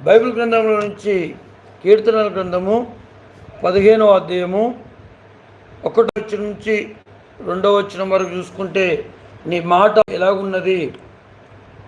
Bible గ్రంథంలో నుంచి కీర్తనల గ్రంథము పదిహేనవ అధ్యాయము ఒకటో వచ్చిన నుంచి రెండవ వచ్చిన వరకు చూసుకుంటే నీ మాట ఎలాగున్నది?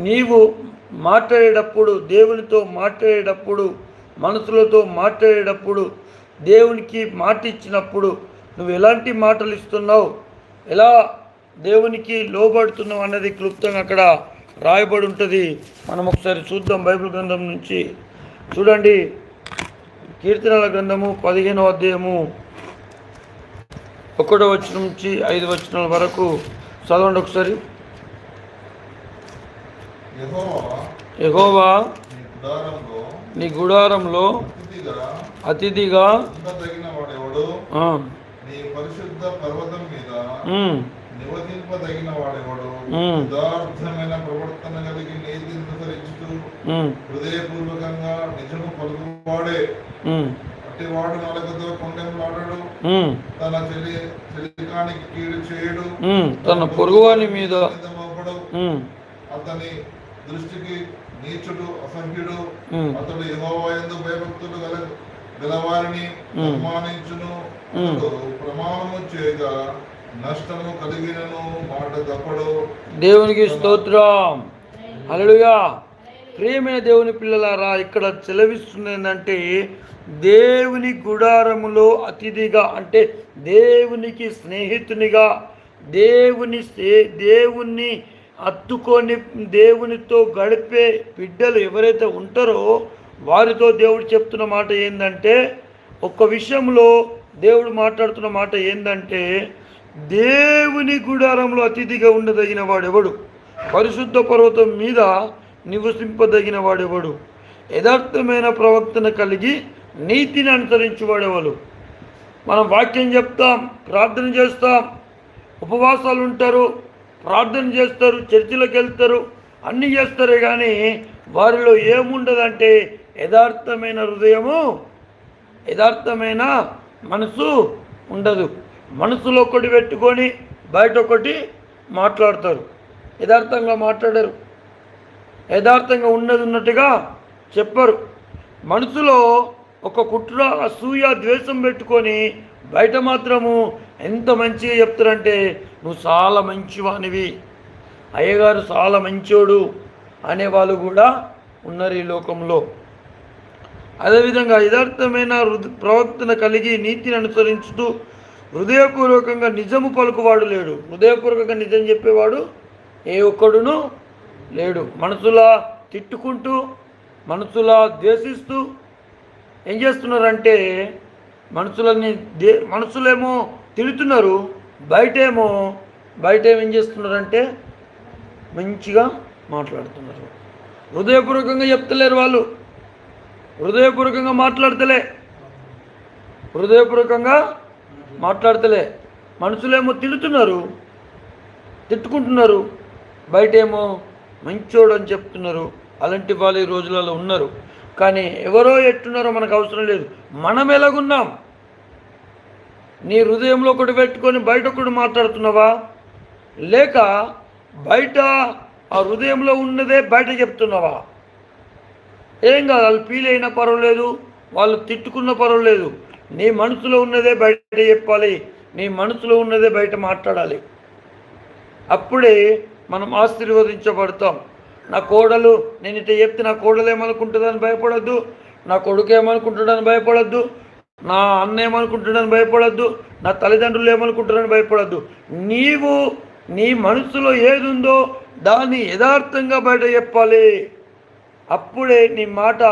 నీవు మాట్లాడేటప్పుడు దేవునితో మాట్లాడేటప్పుడు మనసులతో మాట్లాడేటప్పుడు దేవునికి మాట ఇచ్చినప్పుడు నువ్వు ఎలాంటి మాటలు ఇస్తున్నావు? ఎలా దేవునికి లోబడుతున్నావు అన్నది క్లుప్తంగా అక్కడ రాయబడి ఉంటుంది. మనం ఒకసారి చూద్దాం బైబిల్ గ్రంథం నుంచి. చూడండి. కీర్తనల గ్రంథము పదిహేనవ అధ్యాయము ఒకటో వచ్చిన నుంచి ఐదు వచ్చిన వరకు చదవండి ఒకసారి. ఎగోవా నీ గుడారంలో అతిథిగా నీ పరిశుద్ధ పర్వతం మీద నివసింపదగిన వాడెవడు మ్మ్. యథార్థమైన ప్రవర్తన కలిగి అనుసరించుతూ హృదయపూర్వకంగా నిజము పలుకువాడే. కొండెంలాడడు. ఉమ్, తన చెలి చెలికానికి కీడు చేయడు. ఉమ్, తన పొరుగువాని మీద అతని దృష్టికి నీచుడు అసభ్యుడు అతడు యెహోవాయందు భయభక్తులు గల గలవారిని. సన్మానించును. ప్రమాణము చేయగా నష్టము కలిగినను మాట తప్పడు. దేవునికి స్తోత్రం. హల్లెలూయా. ప్రియమైన దేవుని పిల్లలారా ఇక్కడ చెలవిస్తుంది ఏంటంటే దేవుని గుడారములో అతిథిగా అంటే దేవునికి స్నేహితునిగా దేవుని దేవుణ్ణి అత్తుకొని దేవునితో గడిపే బిడ్డలు ఎవరైతే ఉంటారో వారితో దేవుడు చెప్తున్న మాట ఏంటంటే ఒక్క విషయంలో దేవుడు మాట్లాడుతున్న మాట ఏంటంటే దేవుని గుడారంలో అతిథిగా ఉండదగిన వాడెవడు? పరిశుద్ధ పర్వతం మీద నివసింపదగిన వాడెవడు? యథార్థమైన ప్రవర్తన కలిగి నీతిని అనుసరించువాడెవడు? మనం వాక్యం చెప్తాం ప్రార్థన చేస్తాం ఉపవాసాలు ఉంటారు ప్రార్థన చేస్తారు చర్చిలకు వెళ్తారు అన్నీ చేస్తారే కానీ వారిలో ఏముండదంటే యథార్థమైన హృదయము యథార్థమైన మనసు ఉండదు. మనసులో ఒకటి పెట్టుకొని బయట ఒకటి మాట్లాడతారు. యథార్థంగా మాట్లాడరు. యథార్థంగా ఉన్నది ఉన్నట్టుగా చెప్పరు. మనసులో ఒక కుట్ర అసూయ ద్వేషం పెట్టుకొని బయట మాత్రము ఎంత మంచిగా చెప్తారంటే నువ్వు చాలా మంచివానివి. అయ్యగారు చాలా మంచోడు. అనేవాళ్ళు కూడా ఉన్నారు ఈ లోకంలో. అదేవిధంగా యథార్థమైన ప్రవర్తన కలిగి నీతిని అనుసరించుతూ హృదయపూర్వకంగా నిజము పలుకువాడు లేడు. హృదయపూర్వకంగా నిజం చెప్పేవాడు ఏ ఒక్కడును లేడు. మనసులా తిట్టుకుంటూ మనసులా ద్వేషిస్తూ ఏం చేస్తున్నారంటే మనుషులని దే మనుషులేమో తిడుతున్నారు. బయటేమో బయట ఏం చేస్తున్నారంటే మంచిగా మాట్లాడుతున్నారు. హృదయపూర్వకంగా చెప్తలేరు వాళ్ళు. హృదయపూర్వకంగా మాట్లాడతలే. హృదయపూర్వకంగా మాట్లాడతలే. మనుషులేమో తిడుతున్నారు. తిట్టుకుంటున్నారు. బయటేమో మంచోడు అని చెప్తున్నారు. అలాంటి వాళ్ళు ఈ రోజులలో ఉన్నారు. కానీ ఎవరో ఎట్టున్నారో మనకు అవసరం లేదు. మనం ఎలాగున్నాం? నీ హృదయంలో ఒకటి పెట్టుకొని బయట ఒకటి మాట్లాడుతున్నావా? లేక బయట ఆ హృదయంలో ఉన్నదే బయట చెప్తున్నావా? ఏం కాదు వాళ్ళు ఫీల్ అయినా పర్వాలేదు వాళ్ళు తిట్టుకున్న పర్వాలేదు. నీ మనసులో ఉన్నదే బయట చెప్పాలి. నీ మనసులో ఉన్నదే బయట మాట్లాడాలి. అప్పుడే మనం ఆశీర్వదించబడతాం. నా కోడలు నేను ఇట్లా చెప్తే నా కోడలు ఏమనుకుంటుందని భయపడద్దు. నా కొడుకు ఏమనుకుంటాడని భయపడద్దు. నా అన్న ఏమనుకుంటాడని భయపడద్దు. నా తల్లిదండ్రులు ఏమనుకుంటారని భయపడద్దు. నీవు నీ మనసులో ఏది ఉందో దాన్ని యథార్థంగా బయట చెప్పాలి. అప్పుడే నీ మాట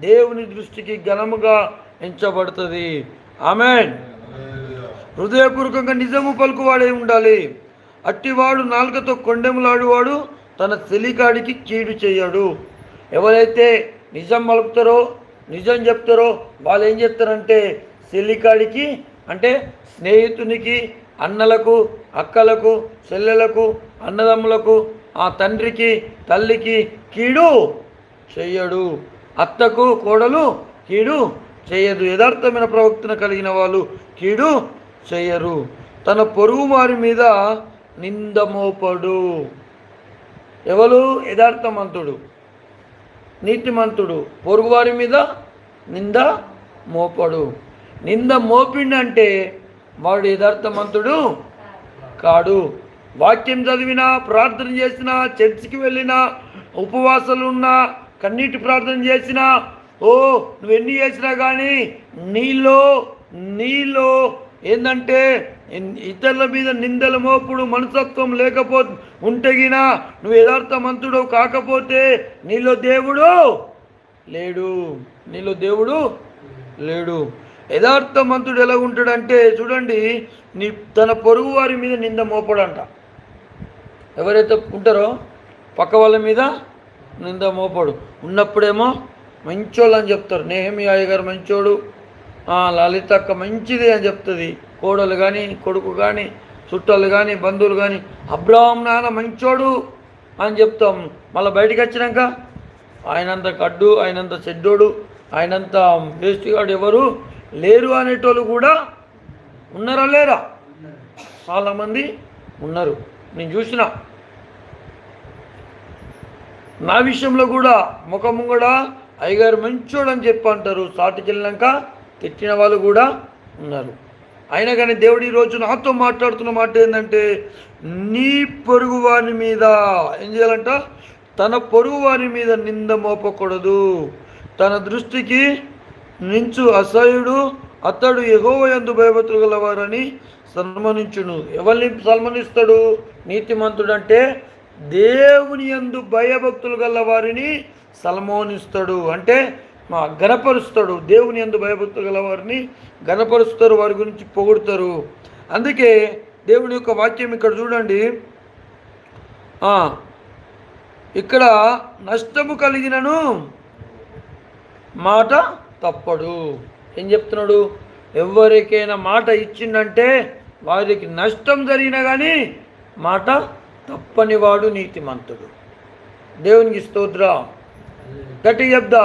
దేవుని దృష్టికి ఘనముగా ఎంచబడుతుంది. ఆమెన్. హృదయపూర్వకంగా నిజము పలుకువాడే ఉండాలి. అట్టివాడు నాలుకతో కొండెములాడువాడు తన తెలికాడికి కీడు చేయడు. ఎవరైతే నిజం మలుపుతారో నిజం చెప్తారో వాళ్ళు ఏం చెప్తారంటే చెల్లికాడికి అంటే స్నేహితునికి అన్నలకు అక్కలకు చెల్లెలకు అన్నదమ్ములకు ఆ తండ్రికి తల్లికి కీడు చెయ్యడు అత్తకు కోడలు కీడు చేయదు. యథార్థమైన ప్రవక్తను కలిగిన వాళ్ళు కీడు చేయరు. తన పొరుగు వారి మీద నిందమోపడు. ఎవరు? యథార్థమంతుడు నీతిమంతుడు. పొరుగువారి మీద నింద మోపడు నింద మోపిండంటే వాడు యథార్థమంతుడు కాడు. వాక్యం చదివినా ప్రార్థన చేసినా చర్చికి వెళ్ళినా ఉపవాసాలు ఉన్నా కన్నీటి ప్రార్థన చేసినా ఓ నువ్వు ఎన్ని చేసినా కానీ నీలో నీలో ఏంటంటే ఇతరుల మీద నిందల మోపుడు మనసత్వం లేకపోతే ఉంటగినా నువ్వు యథార్థమంతుడు కాకపోతే నీలో దేవుడు లేడు. నీలో దేవుడు లేడు. యథార్థమంతుడు ఎలా ఉంటాడంటే చూడండి నీ తన పొరుగు వారి మీద నింద మోపడంట. ఎవరైతే ఉంటారో పక్క వాళ్ళ మీద నింద మోపడు. ఉన్నప్పుడేమో మంచోళ్ళు అని చెప్తారు. నేహమి గారు మంచోడు. ఆ, లలిత అక్క మంచిది అని చెప్తుంది. కోడలు కానీ కొడుకు కానీ చుట్టాలు కానీ బంధువులు కానీ అబ్రాహం నాన్న మంచోడు అని చెప్తాం. మళ్ళీ బయటికి వచ్చినాక ఆయనంత కడ్డు ఆయనంత చెడ్డోడు ఆయనంత వేస్ట్ గాడు ఎవరు? లేరు అనేటోళ్ళు కూడా ఉన్నారా లేరా? చాలామంది ఉన్నారు. నేను చూసిన. నా విషయంలో కూడా ముఖము కూడా అయ్యగారు మంచోడు అని చెప్పి అంటారు సాటికి వెళ్ళినాక తిట్టిన వాళ్ళు కూడా ఉన్నారు. అయినా కానీ దేవుడు ఈరోజు నాతో మాట్లాడుతున్న మాట ఏంటంటే నీ పొరుగు వారి మీద ఏం చేయాలంట? తన పొరుగు వారి మీద నింద మోపకూడదు. తన దృష్టికి నించు అసహ్యుడు అతడు ఎగోవ ఎందు భయభక్తులు గలవారని సన్మానించును. ఎవరిని సన్మానిస్తాడు? నీతిమంతుడు అంటే దేవుని యందు భయభక్తులు గల వారిని సలమోనిస్తాడు అంటే మా గణపరుస్తాడు దేవుని ఎందు భయభక్తులు గల వారిని ఘనపరుస్తారు వారి గురించి పొగుడతారు. అందుకే దేవుని యొక్క వాక్యం ఇక్కడ చూడండి. ఇక్కడ నష్టము కలిగినను మాట తప్పడు. ఏం చెప్తున్నాడు? ఎవరికైనా మాట ఇచ్చిండంటే వారికి నష్టం జరిగినా కానీ మాట తప్పనివాడు నీతిమంతుడు. దేవునికి స్తోత్రం. గట్టి చెప్దా.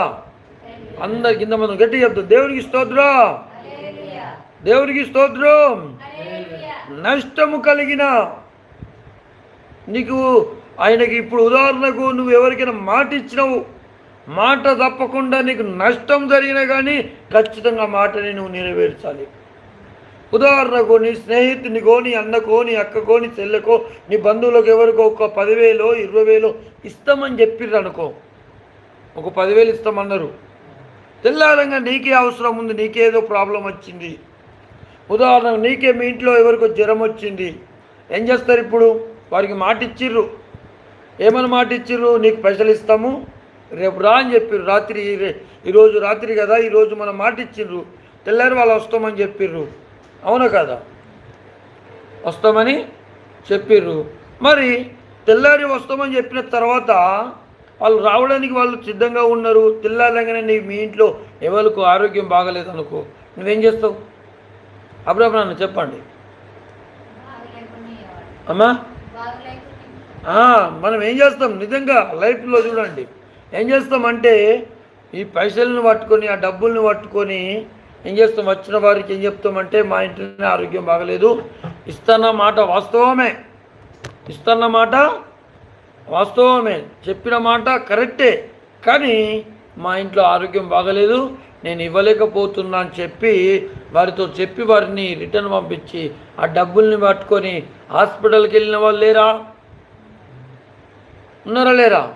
అందరి కింద మనం గట్టి చెప్తా దేవునికి స్తోత్రం. దేవునికి స్తోత్రం. నష్టము కలిగిన నీకు ఆయనకి ఇప్పుడు ఉదాహరణకు నువ్వు ఎవరికైనా మాట ఇచ్చినావు. మాట తప్పకుండా నీకు నష్టం జరిగినా కానీ ఖచ్చితంగా మాటని నువ్వు నెరవేర్చాలి. ఉదాహరణకు నీ స్నేహితునికో నీ అన్నకో నీ అక్కకో నీ చెల్లెకో నీ బంధువులకు ఎవరికో ఒక పదివేలో ఇరవై వేలో ఇస్తామని చెప్పిర్రు అనుకో. ఒక పదివేలు ఇస్తామన్నారు. తెల్లారంగా నీకే అవసరం ఉంది నీకేదో ప్రాబ్లం వచ్చింది. ఉదాహరణకు నీకే మీ ఇంట్లో ఎవరికో జ్వరం వచ్చింది. ఏం చేస్తారు ఇప్పుడు? వారికి మాట ఇచ్చిర్రు ఏమని మాట ఇచ్చిర్రు నీకు పైసలు ఇస్తాము. రేపు రా అని చెప్పిర్రు. రాత్రి ఈరోజు రాత్రి కదా ఈరోజు మనం మాట ఇచ్చిర్రు తెల్లారి వాళ్ళు వస్తామని చెప్పిర్రు. అవునా కదా? వస్తామని చెప్పిర్రు. మరి తెల్లారి వస్తామని చెప్పిన తర్వాత వాళ్ళు రావడానికి వాళ్ళు సిద్ధంగా ఉన్నారు. తెల్లారంగానే నీ మీ ఇంట్లో ఎవరికి ఆరోగ్యం బాగలేదు అనుకో. నువ్వేం చేస్తావు? అప్పుడప్పుడు నన్ను చెప్పండి. అమ్మా? మనం ఏం చేస్తాం? నిజంగా లైఫ్లో చూడండి. ఏం చేస్తామంటే ఈ పైసలను పట్టుకొని ఆ డబ్బుల్ని పట్టుకొని ఏం చేస్తాం? వచ్చిన వారికి ఏం చెప్తామంటే మా ఇంట్లోనే ఆరోగ్యం బాగలేదు. ఇస్తాన్న మాట వాస్తవమే. ఇస్తాన్న మాట వాస్తవమే చెప్పిన మాట కరెక్టే. కానీ మా ఇంట్లో ఆరోగ్యం బాగలేదు నేను ఇవ్వలేకపోతున్నా అని చెప్పి వారితో చెప్పి వారిని రిటర్న్ పంపించి ఆ డబ్బుల్ని పట్టుకొని హాస్పిటల్కి వెళ్ళిన వాళ్ళు లేరా? ఉన్నారా లేరా?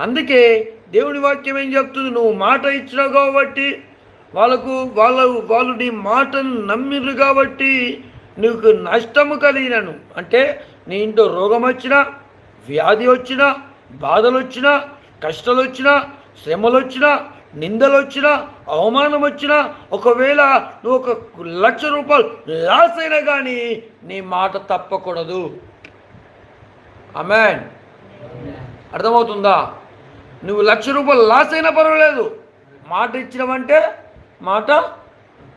అందుకే దేవుని వాక్యం ఏం చెప్తుంది? నువ్వు మాట ఇచ్చినావు కాబట్టి వాళ్ళకు వాళ్ళ వాళ్ళు నీ మాటను నమ్మిర్రు కాబట్టి నీకు నష్టము కలిగినను. అంటే నీ ఇంట్లో రోగం వచ్చినా వ్యాధి వచ్చినా బాధలు వచ్చినా కష్టాలు వచ్చినా శ్రమలు వచ్చినా నిందలు వచ్చినా అవమానం వచ్చినా ఒకవేళ నువ్వు ఒక లక్ష రూపాయలు లాస్ అయినా కానీ నీ మాట తప్పకూడదు. అమెన్ అర్థమవుతుందా? నువ్వు లక్ష రూపాయలు లాస్ అయినా పర్వాలేదు. మాట ఇచ్చినావంటే మాట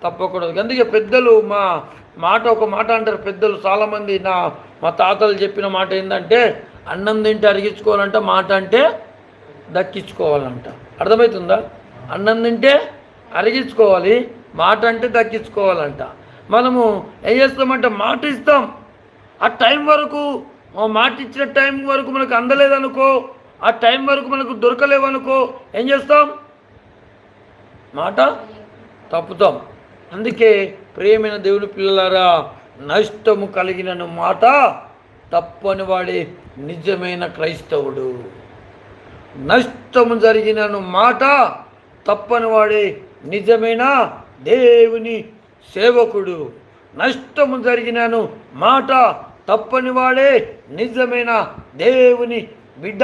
తప్పకూడదు. అందుకే పెద్దలు మా మాట ఒక మాట అంటారు. పెద్దలు చాలామంది నా మా తాతలు చెప్పిన మాట ఏంటంటే అన్నం తింటే అరిగించుకోవాలంట మాట అంటే దక్కించుకోవాలంట. అర్థమవుతుందా? అన్నం తింటే అరిగించుకోవాలి మాట అంటే దక్కించుకోవాలంట. మనము ఏం చేస్తామంటే మాట ఇస్తాం. ఆ టైం వరకు మాట ఇచ్చిన టైం వరకు మనకు అందలేదనుకో ఆ టైం వరకు మనకు దొరకలేవనుకో ఏం చేస్తాం? మాట తప్పుతాం. అందుకే ప్రేమైన దేవుని పిల్లలారా నష్టము కలిగిన మాట తప్పని వాడే నిజమైన క్రైస్తవుడు. నష్టము జరిగినను మాట తప్పని వాడే నిజమైన దేవుని సేవకుడు. నష్టము జరిగినను మాట తప్పని వాడే నిజమైన దేవుని బిడ్డ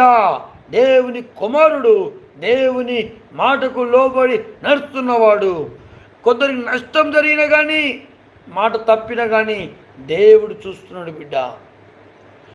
దేవుని కుమారుడు దేవుని మాటకు లోబడి నడుస్తున్నవాడు. కొందరి నష్టం జరిగినా కానీ మాట తప్పిన కానీ దేవుడు చూస్తున్నాడు బిడ్డ.